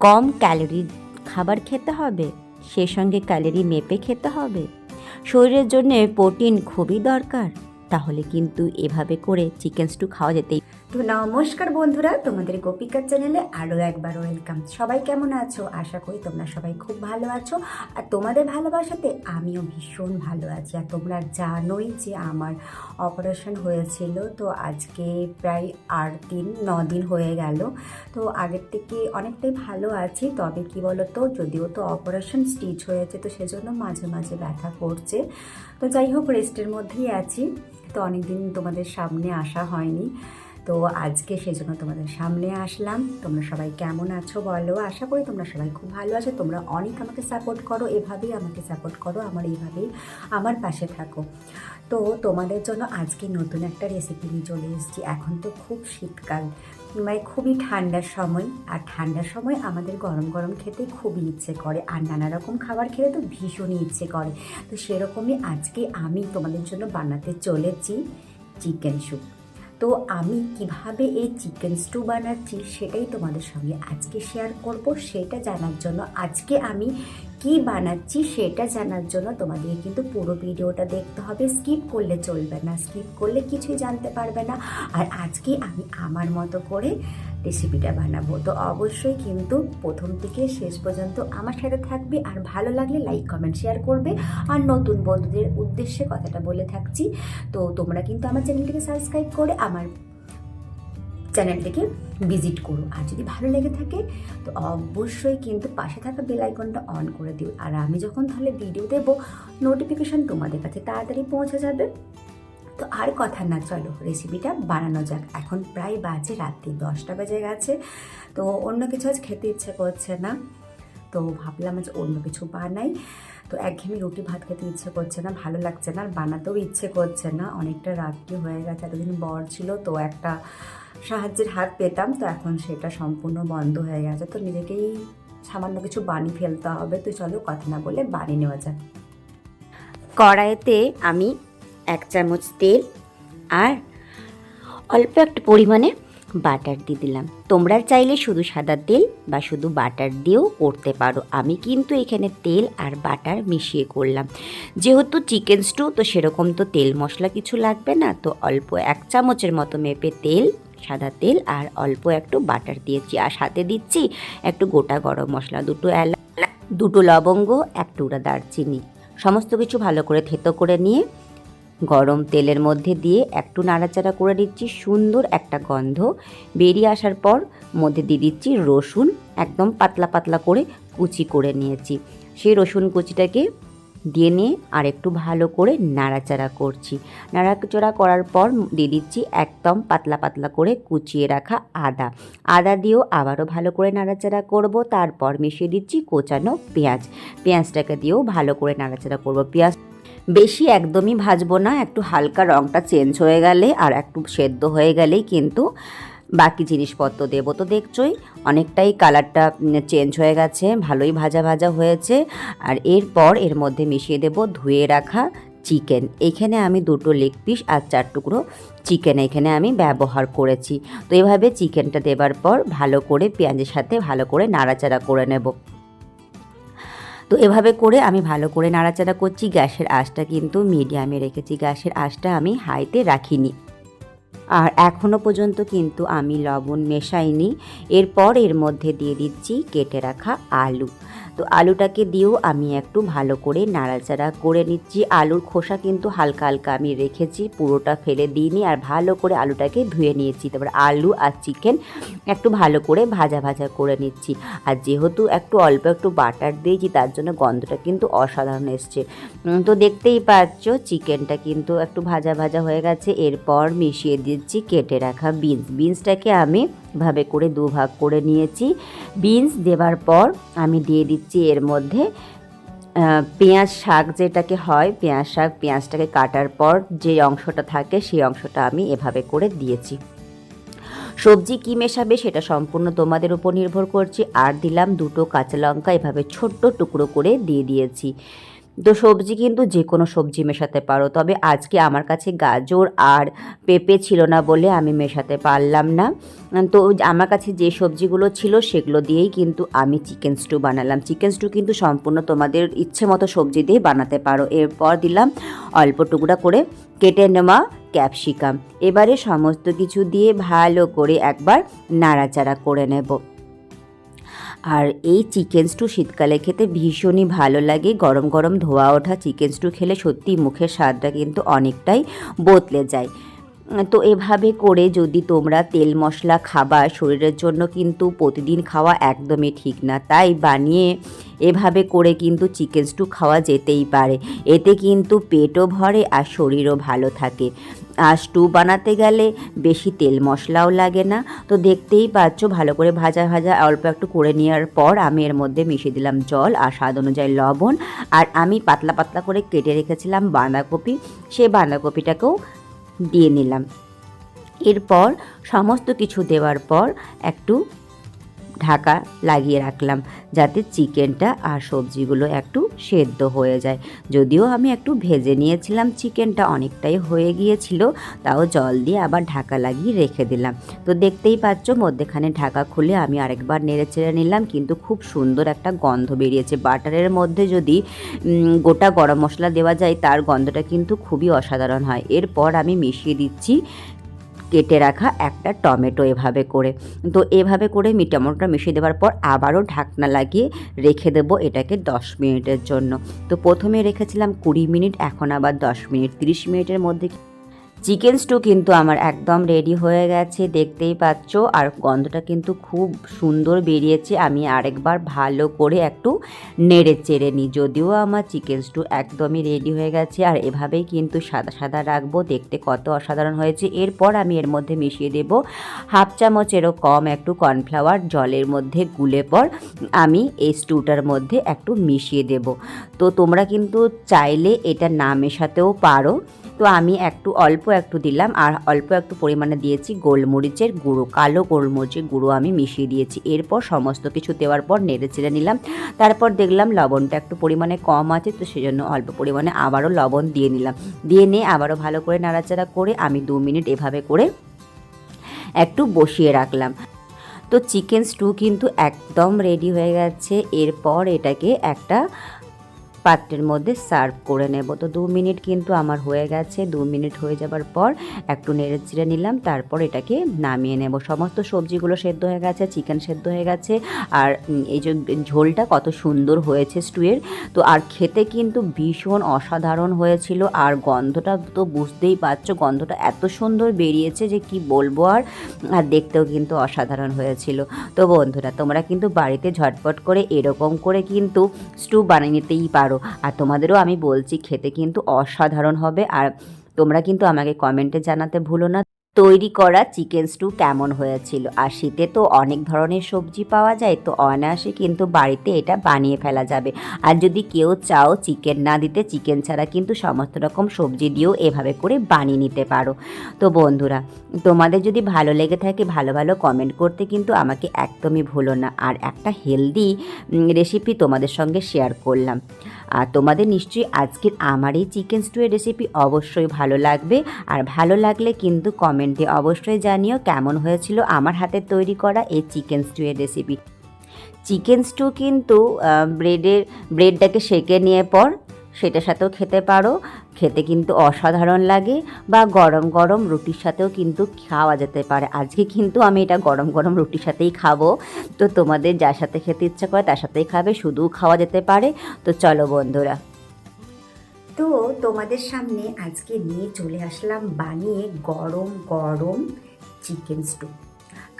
কম calorie খাবার খেতে হবে, সে সঙ্গে ক্যালোরি মেপে খেতে হবে। শরীরের জন্য প্রোটিন খুবই দরকার। তাহলে কিন্তু এভাবে করে চিকেন স্টু খাওয়া যেতেই তো নমস্কার বন্ধুরা, তোমাদের গোপিকার চ্যানেলে আরও একবার ওয়েলকাম। সবাই কেমন আছো? আশা করি তোমরা সবাই খুব ভালো আছো। আর তোমাদের ভালোবাসাতে আমিও ভীষণ ভালো আছি। আর তোমরা জানোই যে আমার অপারেশন হয়েছিল, তো আজকে প্রায় আট দিন, ন দিন হয়ে গেল। তো আগের থেকে অনেকটাই ভালো আছি, তবে কি বলো তো যদিও তো অপারেশন স্টিচ হয়েছে, তো সেজন্য মাঝে মাঝে ব্যথা করছে। তো যাই হোক, রেস্টের মধ্যেই আছি। তো অনেকদিন তোমাদের সামনে আসা হয়নি। তো আজকে সেজন্য তোমাদের সামনে আসলাম। তোমরা সবাই কেমন আছো বলো? আশা করি তোমরা সবাই খুব ভালো আছো। তোমরা অনেক আমাকে সাপোর্ট করো, এভাবেই আমাকে সাপোর্ট করো, আমার এইভাবেই আমার পাশে থাকো। তো তোমাদের জন্য আজকে নতুন একটা রেসিপি নিয়ে চলে এসেছি। এখন তো খুব শীতকাল মানে খুবই ঠান্ডার সময়। আর ঠান্ডার সময় আমাদের গরম গরম খেতে খুবই ইচ্ছে করে। আর নানা রকম খাবার খেতে তো ভীষণই ইচ্ছে করে। তো সেরকমই আজকে আমি তোমাদের জন্য বানাতে চলেছি চিকেন স্যুপ তো আমি কীভাবে এই চিকেন স্টু বানাচ্ছি সেটাই তোমাদের সঙ্গে আজকে শেয়ার করব। সেটা জানার জন্য আজকে আমি কি বানাচ্ছি সেটা জানার জন্য তোমাদের কিন্তু পুরো ভিডিওটা দেখতে হবে। স্কিপ করলে চলবে না স্কিপ করলে কিছুই জানতে পারবে না। আর আজকে আমি আমার মতো করে রেসিপিটা বানাবো। তো অবশ্যই কিন্তু প্রথম থেকে শেষ পর্যন্ত আমার সাথে থাকবে আর ভালো লাগলে লাইক কমেন্ট শেয়ার করবে। আর নতুন বন্ধুদের উদ্দেশ্যে কথাটা বলে থাকছি। তো তোমরা কিন্তু আমার চ্যানেলটিকে সাবস্ক্রাইব করে আমার চ্যানেলটিকে ভিজিট করো। আর যদি ভালো লেগে থাকে, তো অবশ্যই কিন্তু পাশে থাকা বেল আইকনটা অন করে দিও। আর আমি যখন তাহলে ভিডিও দেবো নোটিফিকেশন তোমাদের কাছে তাড়াতাড়ি পৌঁছে যাবে। তো আর কথা না, চলো রেসিপিটা বানানো যাক। এখন প্রায় বাজে রাত্রি, দশটা বেজে গেছে। তো অন্য কিছু আজ খেতে ইচ্ছে করছে না। তো ভাবলাম আজ অন্য কিছু বানাই। তো একঘেয়েমি রুটি ভাত খেতে ইচ্ছে করছে না, ভালো লাগছে না, আর বানাতেও ইচ্ছে করছে না। অনেকটা রাত্রি হয়ে গেছে, এতদিন বর ছিল, তো একটা সাহায্যের হাত পেতাম। তো এখন সেটা সম্পূর্ণ বন্ধ হয়ে গেছে। তো নিজেকেই সামান্য কিছু বানিয়ে ফেলতে হবে। তো চলো কথা না বলে বানিয়ে নেওয়া যাক। কড়াইতে আমি এক চামচ তেল আর অল্প একটু পরিমাণে বাটার দিয়ে দিলাম। তোমরা চাইলে শুধু সাদা তেল বা শুধু বাটার দিয়েও করতে পারো। আমি কিন্তু এখানে তেল আর বাটার মিশিয়ে করলাম। যেহেতু চিকেন স্টু তো সেরকম তো তেল মশলা কিছু লাগবে না। তো অল্প এক চামচের মতো মেপে তেল, সাদা তেল আর অল্প একটু বাটার দিয়েছি। আর সাথে দিচ্ছি একটু গোটা গরম মশলা, দুটো এলাচ, দুটো লবঙ্গ এক টুকরা দারচিনি। সমস্ত কিছু ভালো করে থেতো করে নিয়ে গরম তেলের মধ্যে দিয়ে একটু নাড়াচাড়া করে দিচ্ছি সুন্দর একটা গন্ধ। বেরিয়ে আসার পর মধ্যে দিয়ে দিচ্ছি রসুন, একদম পাতলা পাতলা করে কুচি করে নিয়েছি। সেই রসুন কুচিটাকে দিয়ে নিয়ে আর একটু ভালো করে নাড়াচাড়া করছি। নাড়াচাড়া করার পর দিয়ে দিচ্ছি একদম পাতলা পাতলা করে কুচিয়ে রাখা আদা। আদা দিয়েও আবারও ভালো করে নাড়াচাড়া করব, তারপর মিশিয়ে দিচ্ছি কোচানো পেঁয়াজ। পেঁয়াজটাকে দিয়েও ভালো করে নাড়াচাড়া করব। পেঁয়াজ বেশি একদমই ভাজবো না, একটু হালকা রঙটা চেঞ্জ হয়ে গেলে আর একটু সেদ্ধ হয়ে গেলেই কিন্তু বাকি জিনিসপত্র দেবো। তো দেখছই অনেকটাই কালারটা চেঞ্জ হয়ে গেছে, ভালোই ভাজা ভাজা হয়েছে। আর এরপর এর মধ্যে মিশিয়ে দেব ধুয়ে রাখা চিকেন এখানে আমি দুটো লেগ পিস আর চার টুকরো চিকেন এখানে আমি ব্যবহার করেছি। তো এভাবে চিকেনটা দেবার পর ভালো করে পেঁয়াজের সাথে ভালো করে নাড়াচাড়া করে নেব। তো এভাবে করে আমি ভালো করে নাড়াচাড়া করছি, গ্যাসের আঁচটা কিন্তু মিডিয়ামে রেখেছি, গ্যাসের আঁচটা আমি হাইতে রাখিনি। আর এখনও পর্যন্ত কিন্তু আমি লবণ মেশাইনি। এরপর এর মধ্যে দিয়ে দিচ্ছি কেটে রাখা আলু। তো আলুটাকে দিয়েও আমি একটু ভালো করে নাড়াচাড়া করে নিচ্ছি। আলুর খোসা কিন্তু হালকা হালকা আমি রেখেছি, পুরোটা ফেলে দিইনি আর ভালো করে আলুটাকে ধুয়ে নিয়েছি। তারপর আলু আর চিকেন একটু ভালো করে ভাজা ভাজা করে নিচ্ছি। আর যেহেতু একটু অল্প একটু বাটার দিয়েছি, তার জন্য গন্ধটা কিন্তু অসাধারণ এসছে। তো দেখতেই পাচ্ছ, চিকেনটা কিন্তু একটু ভাজা ভাজা হয়ে গেছে। এরপর মিশিয়ে দিচ্ছি কেটে রাখা বিনস। বিনসটাকে আমি ভাবে করে দু ভাগ করে নিয়েছি। বিনস দেওয়ার পর আমি দিয়ে দিচ্ছি এর মধ্যে পেঁয়াজ শাক যেটাকে হয়, পেঁয়াজ শাক, পেঁয়াজটাকে কাটার পর যে অংশটা থাকে সেই অংশটা আমি এভাবে করে দিয়েছি। সবজি কী মেশাবে সেটা সম্পূর্ণ তোমাদের উপর নির্ভর করছি। আর দিলাম দুটো কাঁচা লঙ্কা, এভাবে ছোট্ট টুকরো করে দিয়ে দিয়েছি। তো সবজি কিন্তু যে কোনো সবজি মেশাতে পারো। তবে আজকে আমার কাছে গাজর আর পেঁপে ছিল না বলে আমি মেশাতে পারলাম না। তো আমার কাছে যে সবজিগুলো ছিল সেগুলো দিয়েই কিন্তু আমি চিকেন স্টু বানালাম। চিকেন স্টু কিন্তু সম্পূর্ণ তোমাদের ইচ্ছে মতো সবজি দিয়ে বানাতে পারো। এরপর দিলাম অল্প টুকরা করে কেটে নেওয়া ক্যাপসিকাম এবারে সমস্ত কিছু দিয়ে ভালো করে একবার নাড়াচাড়া করে নেব। আর এই চিকেন স্টু শীতকালে খেতে ভীষণই ভালো লাগে। গরম গরম ধোয়া ওঠা চিকেন স্টু খেলে সত্যি মুখের স্বাদটা কিন্তু অনেকটাই বদলে যায়। তো এভাবে করে যদি তোমরা তেল মশলা খাবার শরীরের জন্য কিন্তু প্রতিদিন খাওয়া একদমই ঠিক না। তাই বানিয়ে এভাবে করে কিন্তু চিকেন স্টু খাওয়া যেতেই পারে। এতে কিন্তু পেটও ভরে আর শরীরও ভালো থাকে। আর স্টু বানাতে গেলে বেশি তেল মশলাও লাগে না। তো দেখতেই পাচ্ছ, ভালো করে ভাজা ভাজা অল্প একটু করে নেওয়ার পর আমি এর মধ্যে মিশিয়ে দিলাম জল আর স্বাদ অনুযায়ী লবণ। আর আমি পাতলা পাতলা করে কেটে রেখেছিলাম বাঁধাকপি। সেই বাঁধাকপিটাকেও দিয়ে নিলাম। এরপর সমস্ত কিছু দেওয়ার পর একটু ঢাকা লাগিয়ে রাখলাম যাতে চিকেনটা আর সবজিগুলো একটু সেদ্ধ হয়ে যায়। যদিও আমি একটু ভেজে নিয়েছিলাম, চিকেনটা অনেকটাই হয়ে গিয়েছিল, তাও জল দিয়ে আবার ঢাকা লাগিয়ে রেখে দিলাম। তো দেখতেই পাচ্ছ, মধ্যেখানে ঢাকা খুলে আমি আরেকবার নেড়ে চেড়ে নিলাম, কিন্তু খুব সুন্দর একটা গন্ধ বেরিয়েছে। বাটারের মধ্যে যদি গোটা গরম মশলা দেওয়া যায়, তার গন্ধটা কিন্তু খুবই অসাধারণ হয়। এরপর আমি মিশিয়ে দিচ্ছি কেটে রাখা একটা টমেটো এভাবে করে। তো এভাবে করে মি টমেটোটা মিশিয়ে দেওয়ার পর আবারও ঢাকনা লাগিয়ে রেখে দেব এটাকে দশ মিনিটের জন্য। তো প্রথমে রেখেছিলাম কুড়ি মিনিট, এখন আবার দশ মিনিট, তিরিশ মিনিটের মধ্যে চিকেন স্টু কিন্তু আমার একদম রেডি হয়ে গেছে, দেখতেই পাচ্ছ। আর গন্ধটা কিন্তু খুব সুন্দর বেরিয়েছে। আমি আরেকবার ভালো করে একটু নেড়ে চেড়ে নিই। যদিও আমার চিকেন স্টু একদমই রেডি হয়ে গেছে। আর এভাবেই কিন্তু সাদা সাদা রাখব। দেখতে কত অসাধারণ হয়েছে। এরপর আমি এর মধ্যে মিশিয়ে দেব হাফ চামচেরও কম একটু কর্নফ্লাওয়ার জলের মধ্যে গুলে পর আমি এই স্টুটার মধ্যে একটু মিশিয়ে দেব। তো তোমরা কিন্তু চাইলে এটা না মেশাতেও পারো। তো আমি একটু অল্প একটু দিলাম আর অল্প একটু পরিমাণে দিয়েছি গোলমরিচের গুঁড়ো, কালো গোলমরিচের গুঁড়ো আমি মিশিয়ে দিয়েছি। এরপর সমস্ত কিছু দেওয়ার পর নেড়ে চেড়ে নিলাম। তারপর দেখলাম লবণটা একটু পরিমাণে কম আছে, তো সেজন্য অল্প পরিমাণে আবারও লবণ দিয়ে নিলাম। দিয়ে নিয়ে আবারও ভালো করে নাড়াচাড়া করে আমি দু মিনিট এভাবে করে একটু বসিয়ে রাখলাম। তো চিকেন স্টু কিন্তু একদম রেডি হয়ে গেছে। এরপর এটাকে একটা পাত্রের মধ্যে সার্ভ করে নেব। তো দু মিনিট কিন্তু আমার হয়ে গেছে। দু মিনিট হয়ে যাবার পর একটু নেড়ে চিড়ে নিলাম, তারপর এটাকে নামিয়ে নেব। সমস্ত সবজিগুলো সেদ্ধ হয়ে গেছে চিকেন সেদ্ধ হয়ে গেছে, আর এই যে ঝোলটা কত সুন্দর হয়েছে স্টুয়ের তো আর খেতে কিন্তু ভীষণ অসাধারণ হয়েছিল, আর গন্ধটা তো বুঝতেই পারছ, গন্ধটা এত সুন্দর বেরিয়েছে যে কি বলব আর আর দেখতেও কিন্তু অসাধারণ হয়েছিল। তো বন্ধুরা, তোমরা কিন্তু বাড়িতে ঝটপট করে এরকম করে কিন্তু স্টু বানিয়ে নিতেই পারো। আর তোমাদেরও আমি বলছি, খেতে কিন্তু অসাধারণ হবে। আর তোমরা কিন্তু আমাকে কমেন্টে জানাতে ভুলো না। তৈরি করা চিকেন স্টু কেমন হয়েছিল? আর শীতে তো অনেক ধরনের সবজি পাওয়া যায়, তো অনায়াসে কিন্তু বাড়িতে এটা বানিয়ে ফেলা যাবে। আর যদি কেউ চাও চিকেন না দিতে, চিকেন ছাড়া কিন্তু সমস্ত রকম সবজি দিয়েও এভাবে করে বানিয়ে নিতে পারো। তো বন্ধুরা, তোমাদের যদি ভালো লেগে থাকে, ভালো ভালো কমেন্ট করতে কিন্তু আমাকে একদমই ভুলো না। আর একটা হেলদি রেসিপি তোমাদের সঙ্গে শেয়ার করলাম। আর তোমাদের নিশ্চয়ই আজকের আমার এই চিকেন স্টুয়ের রেসিপি অবশ্যই ভালো লাগবে। আর ভালো লাগলে কিন্তু কমেন্টে অবশ্যই জানিও কেমন হয়েছিল আমার হাতে তৈরি করা এই চিকেন স্টুয়ের রেসিপি চিকেন স্টু কিন্তু ব্রেডের ব্রেডটাকে সেঁকে নিয়ে পর সেটার সাথেও খেতে পারো। খেতে কিন্তু অসাধারণ লাগে বা গরম গরম রুটির সাথেও কিন্তু খাওয়া যেতে পারে। আজকে কিন্তু আমি এটা গরম গরম রুটির সাথেই খাব। তো তোমাদের যার সাথে খেতে ইচ্ছা করে তার সাথেই খাবে, শুধু খাওয়া যেতে পারে। তো চলো বন্ধুরা। তো তোমাদের সামনে আজকে নিয়ে চলে আসলাম বানিয়ে গরম গরম চিকেন স্টু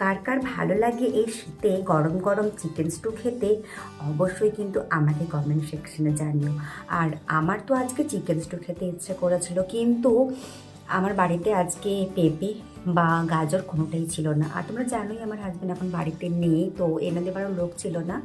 কার কার ভালো লাগে এই শীতে গরম গরম চিকেন স্টু খেতে, অবশ্যই কিন্তু আমাকে কমেন্ট সেকশনে জানিও। আর আমার তো আজকে চিকেন স্টু খেতে ইচ্ছে করেছিল, কিন্তু আমার বাড়িতে আজকে পেঁপে বা গাজর কোনোটাই ছিল না। আর তোমরা জানোই আমার হাজব্যান্ড এখন বাড়িতে নেই, তো এনে দেওয়ারও লোক ছিল না।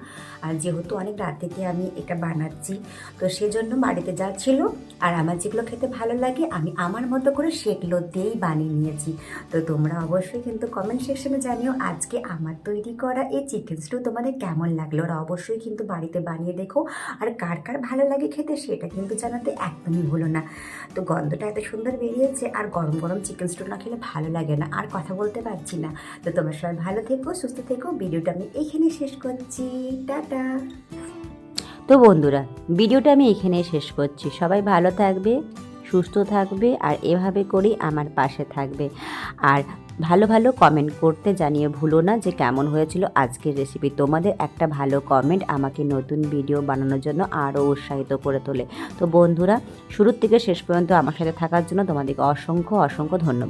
আর যেহেতু অনেক রাত থেকে আমি এটা বানাচ্ছি, তো সেজন্য বাড়িতে যা ছিল আর আমার যেগুলো খেতে ভালো লাগে, আমি আমার মতো করে সেগুলো দিয়েই বানিয়ে নিয়েছি। তো তোমরা অবশ্যই কিন্তু কমেন্ট সেকশনে জানিও আজকে আমার তৈরি করা এই চিকেন স্টু তোমাদের কেমন লাগল? আর অবশ্যই কিন্তু বাড়িতে বানিয়ে দেখো আর কার কার ভালো লাগে খেতে সেটা কিন্তু জানাতে একদমই ভুলো না। তো গন্ধটা এত সুন্দর বেরিয়েছে আর গরম গরম চিকেন স্টু না খেলে ভালো লাগে না, আর কথা বলতে পারছি না। তো তোমরা সবাই ভালো থেকো, সুস্থ থেকো। ভিডিওটা আমি এখানে শেষ করছি। টাটা। তো বন্ধুরা, ভিডিওটা আমি এখানে শেষ করছি। সবাই ভালো থাকবে, সুস্থ থাকবে, আর এভাবে করেই আমার পাশে থাকবে। আর ভালো ভালো কমেন্ট করতে জানিয়ে ভুলো না যে কেমন হয়েছিল আজকের রেসিপি তোমাদের একটা ভালো কমেন্ট আমাকে নতুন ভিডিও বানানোর জন্য আরও উৎসাহিত করে তোলে। তো বন্ধুরা, শুরুর থেকে শেষ পর্যন্ত আমার সাথে থাকার জন্য তোমাদেরকে অসংখ্য অসংখ্য ধন্যবাদ।